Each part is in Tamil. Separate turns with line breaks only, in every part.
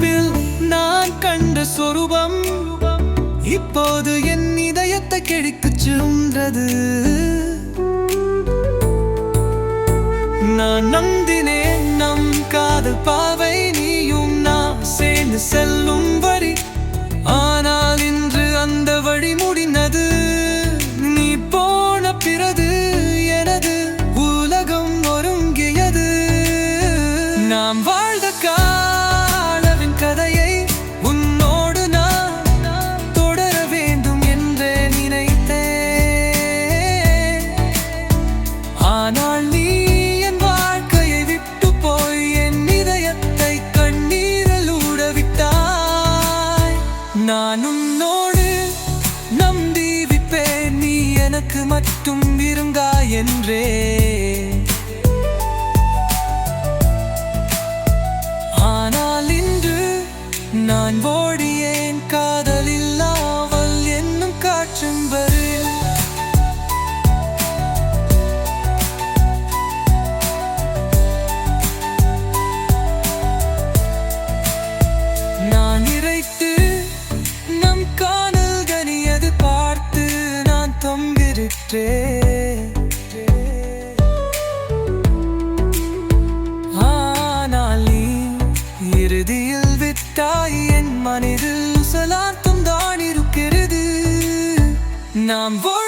நினைப்பில் நான் கண்ட சொரூபம் இப்போது என் இதயத்தை கெடுக்கச் சென்றது நான் நம்பினேன் நம் காதல் பாவை நீயும் நான் சேர்ந்து செல்லும் வழி. ஆனால் இன்று அந்த வழி முடிந்தது. நீ போன பிறகு எனது உலகம் ஒருங்கியது. நாம் எனக்கு மட்டும் இருங்கா என்றே. ஆனால் இன்று நான் ஓடியேன் காதலில்லாவல் என்னும் காற்றும் தொங்கிருற்றேன் ஆனால் நீ இறுதியில் விட்டாய் என் மனதில் சலாத்தும் தான் இருக்கிறது. நாம் வாழ்ந்த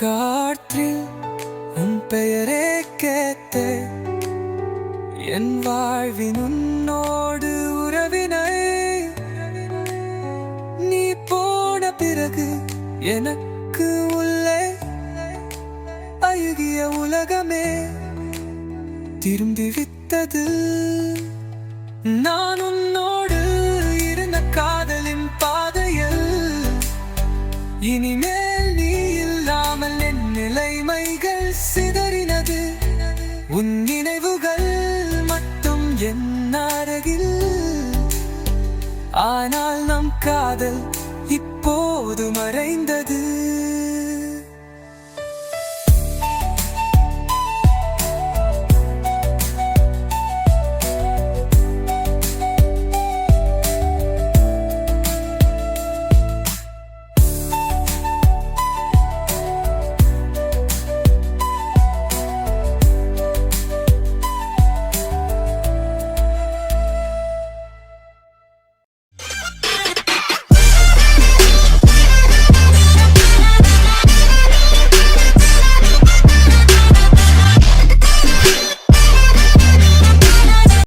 காற்றில் உன் பெயரே கேட்டேன். என் வாழ்வின் உன்னோடு உறவினை. நீ போன பிறகு எனக்கு உள்ளே அழுகிய உலகமே திரும்பி வித்தது நான் உன்னோடு இருந்த காதலின் பாதையில் இனிமேல் இல்லாமல் என் நிலைமைகள் சிதறினது. உன் நினைவுகள் மட்டும் என் அருகில். ஆனால் நம் காதல் இப்போது மறைந்தது